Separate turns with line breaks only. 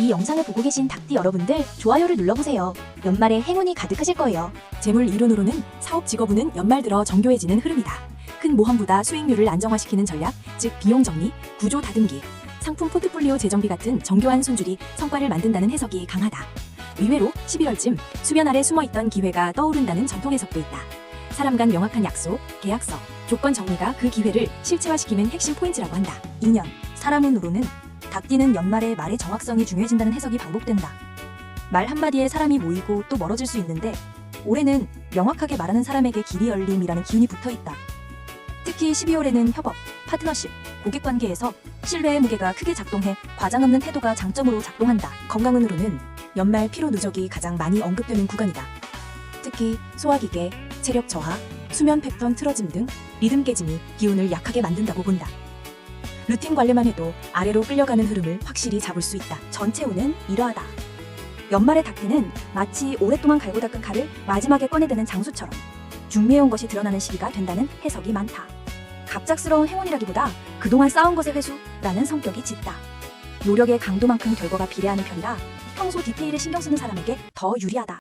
이 영상을 보고 계신 닭띠 여러분들 좋아요를 눌러보세요. 연말에 행운이 가득하실 거예요.
재물 이론으로는 사업 직업운은 연말 들어 정교해지는 흐름이다. 큰 모험보다 수익률을 안정화시키는 전략, 즉 비용 정리, 구조 다듬기, 상품 포트폴리오 재정비 같은 정교한 손줄이 성과를 만든다는 해석이 강하다. 의외로 11월쯤 수면 아래 숨어있던 기회가 떠오른다는 전통 해석도 있다. 사람 간 명확한 약속, 계약서, 조건 정리가 그 기회를 실체화시키는 핵심 포인트라고 한다.
2년 사람 운으로는 닭띠는 연말에 말의 정확성이 중요해진다는 해석이 반복된다. 말 한마디에 사람이 모이고 또 멀어질 수 있는데 올해는 명확하게 말하는 사람에게 길이 열림이라는 기운이 붙어 있다. 특히 12월에는 협업, 파트너십, 고객 관계에서 신뢰의 무게가 크게 작동해 과장 없는 태도가 장점으로 작동한다.
건강운으로는 연말 피로 누적이 가장 많이 언급되는 구간이다. 특히 소화기계, 체력 저하, 수면 패턴 틀어짐 등 리듬 깨짐이 기운을 약하게 만든다고 본다. 루틴 관리만 해도 아래로 끌려가는 흐름을 확실히 잡을 수 있다.
전체 운은 이러하다. 연말의 닭띠는 마치 오랫동안 갈고 닦은 칼을 마지막에 꺼내드는 장수처럼 중매운 것이 드러나는 시기가 된다는 해석이 많다. 갑작스러운 행운이라기보다 그동안 쌓은 것의 회수라는 성격이 짙다. 노력의 강도만큼 결과가 비례하는 편이라 평소 디테일에 신경 쓰는 사람에게 더 유리하다.